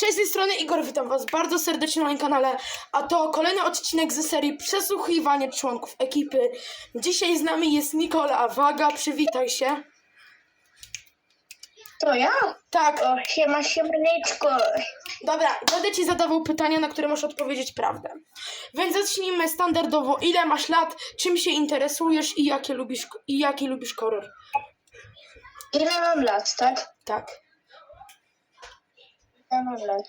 Cześć, z tej strony Igor, witam was bardzo serdecznie na moim kanale, a to kolejny odcinek ze serii Przesłuchiwanie członków ekipy. Dzisiaj z nami jest Nikola Waga, przywitaj się. To ja? Tak, O, siema, siemaneczko. dobra, będę ci zadawał pytania, na które masz odpowiedzieć prawdę. Więc zacznijmy standardowo, ile masz lat, czym się interesujesz i jakie lubisz, i jaki lubisz kolor. Ile mam lat, tak? Tak. Mam lat?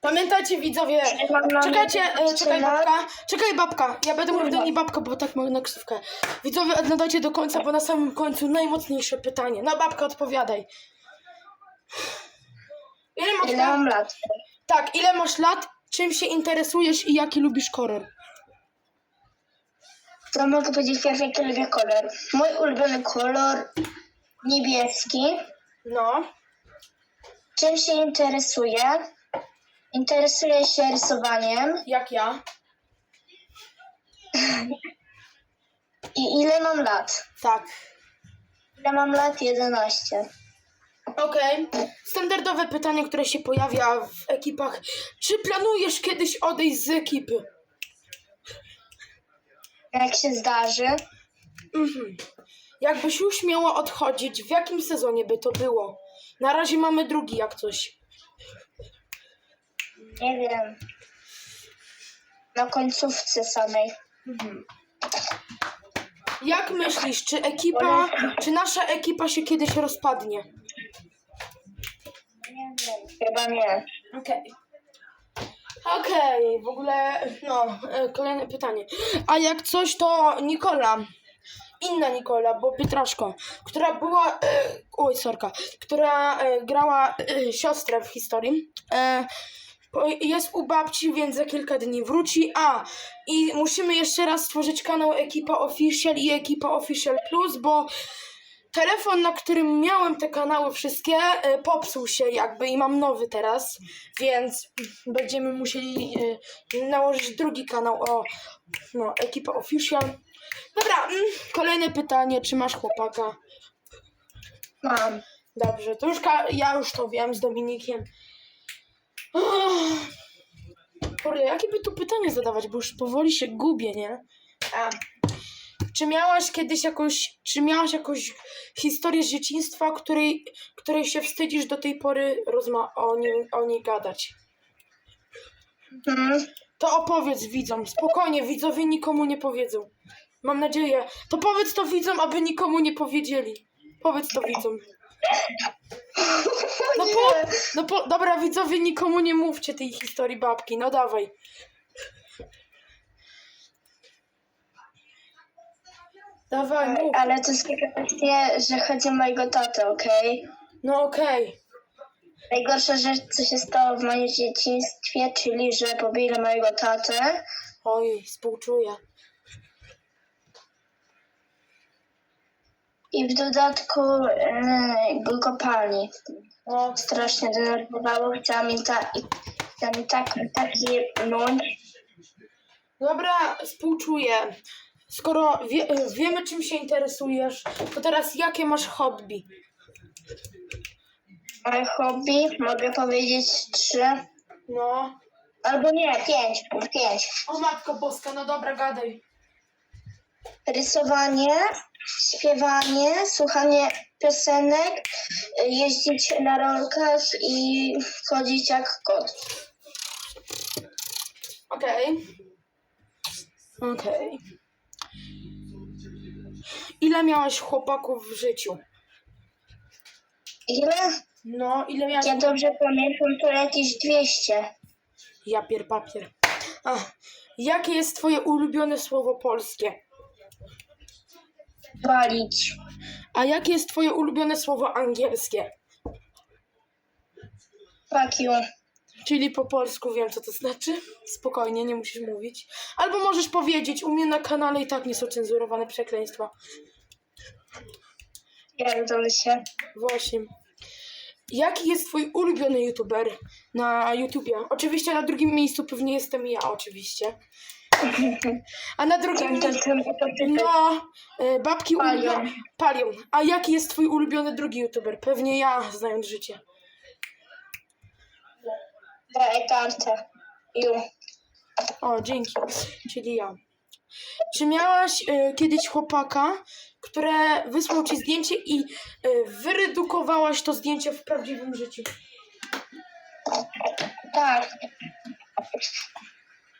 Pamiętajcie widzowie, Mam na czekajcie, e, 11 czekaj babka, czekaj babka, ja będę mówił do niej babka, bo tak mogę na ksywkę. Widzowie, oglądajcie do końca, bo na samym końcu najmocniejsze pytanie. No babka, odpowiadaj. Ile masz Ile lat? mam lat? Tak, ile masz lat, czym się interesujesz i jaki lubisz kolor? To mogę powiedzieć pierwszy, jaki lubię kolor. Mój ulubiony kolor niebieski. No, Czym się interesuję? Interesuję się rysowaniem. jak ja. I ile mam lat? Tak. Ile mam lat? 11. Okej. Standardowe pytanie, które się pojawia w ekipach. Czy planujesz kiedyś odejść z ekipy? Jak się zdarzy? Mhm. Jakbyś już miała odchodzić, w jakim sezonie by to było? Na razie mamy drugi jak coś. Nie wiem. Na końcówce samej. Jak myślisz, czy ekipa, czy nasza ekipa się kiedyś rozpadnie? Nie wiem. Chyba nie. Okej. Okej, w ogóle, no, e, kolejne pytanie. A jak coś, to Nikola, inna Nikola, bo Pietraszko, która była, e, oj, sorka, która e, grała e, siostrę w historii, e, jest u babci, więc za kilka dni wróci. A, i musimy jeszcze raz stworzyć kanał Ekipa Official i Ekipa Official Plus, bo telefon, na którym miałem te kanały wszystkie, e, popsuł się jakby i mam nowy teraz, więc będziemy musieli e, nałożyć drugi kanał o no, Ekipa Official. Dobra, mm, kolejne pytanie, czy masz chłopaka? Mam. Dobrze, to już ka- ja już to wiem z Dominikiem. Kurde, jakie by tu pytanie zadawać, bo już powoli się gubię, nie? A. Czy miałaś kiedyś jakąś, czy miałaś jakąś historię z dzieciństwa, której, której się wstydzisz do tej pory rozma- o, niej, o niej gadać? Mhm. To opowiedz widzom, spokojnie, widzowie nikomu nie powiedzą. Mam nadzieję. To powiedz to widzom, aby nikomu nie powiedzieli. Powiedz to widzom. No po, no po, dobra, widzowie, nikomu nie mówcie tej historii babki, no dawaj. Dawaj, mów. Ale to jest kwestia, że chodzi o mojego tatę, okej? No okej. Najgorsza rzecz, co się stało w moim dzieciństwie, czyli że pobili mojego tatę. Oj, współczuję. I w dodatku e, go kopali. No, Strasznie denerwowało, chciałam mi, ta, i- chciałam mi tak, tak jebnąć. dobra, współczuję. Skoro wie, wiemy, czym się interesujesz, to teraz jakie masz hobby? Hobby, mogę powiedzieć trzy, No. albo nie, pięć, pięć. O matko boska, no dobra, gadaj. Rysowanie, śpiewanie, słuchanie piosenek, e, jeździć na rolkach i chodzić jak kot. Okej. Okej. Ile miałaś chłopaków w życiu? Ile? No, ile miałaś... Ja dobrze pamiętam, to jakieś 200. Ja pier papier. Jakie jest twoje ulubione słowo polskie? Walić. A jakie jest twoje ulubione słowo angielskie? Fuck you. Czyli po polsku wiem, co to znaczy. Spokojnie, nie musisz mówić. Albo możesz powiedzieć, u mnie na kanale i tak nie są cenzurowane przekleństwa. Pierdol się. Właśnie. Jaki jest twój ulubiony youtuber na YouTubie? Oczywiście na drugim miejscu pewnie jestem ja, oczywiście. A na drugim miejscu... No, e, babki Palion. ulubione. Palion. A jaki jest twój ulubiony drugi youtuber? Pewnie ja, znając życie. e-kartę. Ju. O, dzięki. Czyli ja. Czy miałaś e, kiedyś chłopaka, które wysłał ci zdjęcie i e, wyredukowałaś to zdjęcie w prawdziwym życiu? Tak.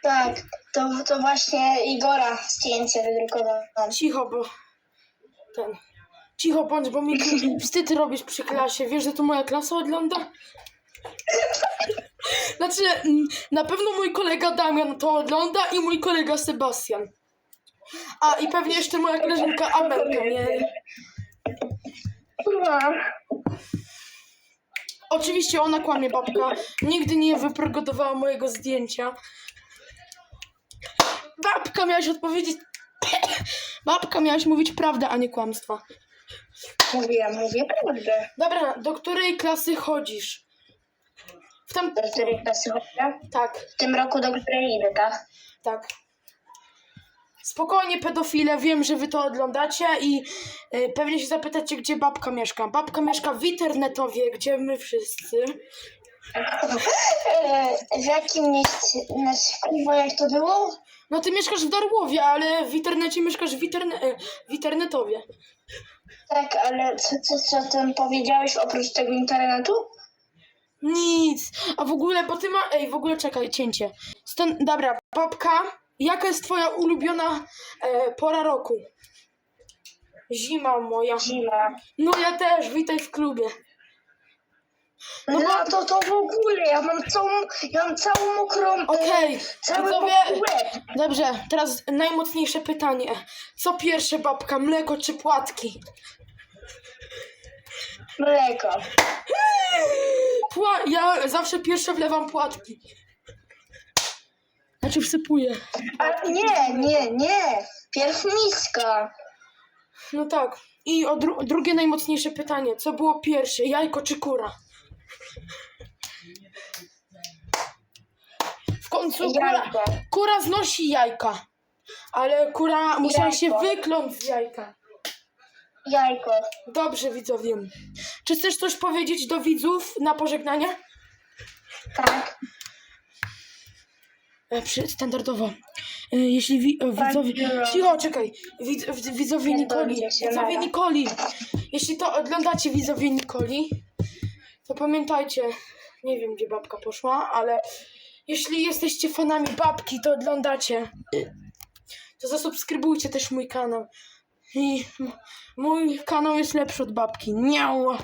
Tak. To, to właśnie Igora zdjęcie wydrukowałam. Cicho, bo ten. Cicho bądź, bo mi tu wstyd robisz przy klasie. Wiesz, że to moja klasa ogląda? Znaczy, mm, na pewno mój kolega Damian to ogląda i mój kolega Sebastian. A i pewnie jeszcze moja koleżanka Amelka, nie? No. Oczywiście ona kłamie, babka. Nigdy nie wyprogotowała mojego zdjęcia. Babka miałaś odpowiedzieć. Babka miałaś mówić prawdę, a nie kłamstwa. Mówiłam, mówię prawdę. Dobra, do której klasy chodzisz? W tam... Do której klasy chodzę? Tak, W tym roku do której idę, tak? tak. Spokojnie, pedofile, wiem, że wy to oglądacie i y, pewnie się zapytacie, gdzie babka mieszka. Babka mieszka w internetowie, gdzie my wszyscy. E, w jakim mieście? Znaczy, kurwa, jak to było? No ty mieszkasz w Darłowie, ale w internecie mieszkasz w, interne, y, w internetowie. Tak, ale co, co, co tam powiedziałeś oprócz tego internetu? Nic. A w ogóle, bo ty ma... Ej, w ogóle czekaj, cięcie. Stąd, dobra, babka, jaka jest twoja ulubiona e, pora roku? Zima moja. Zima. No ja też, witaj w klubie. No, to, to w ogóle, ja mam całą, ja mam całą mokrą, e, Okej, cały widzowie... łeb. Dobrze, teraz najmocniejsze pytanie. Co pierwsze, babka, mleko czy płatki? Mleko. Pła... Ja zawsze pierwsze wlewam płatki. Znaczy wsypuję. A nie, nie, nie. Pierw miska. No tak. I o dru- drugie najmocniejsze pytanie. Co było pierwsze, jajko czy kura? W końcu kura, Jajko. kura znosi jajka. Ale kura musiała się Jajko. wykląć z jajka. Jajko. Dobrze, widzowie. Czy chcesz coś powiedzieć do widzów na pożegnanie? Tak. E, Przy, standardowo. E, Jeśli wi, e, widzowie. Cicho, czekaj. Widz, widzowie Nikoli. Widzowie. Nikoli. Jeśli to oglądacie widzowie Nikoli, to pamiętajcie. Nie wiem, gdzie babka poszła, ale jeśli jesteście fanami babki, to oglądacie. To zasubskrybujcie też mój kanał. I mój kanał jest lepszy od babki. Niał.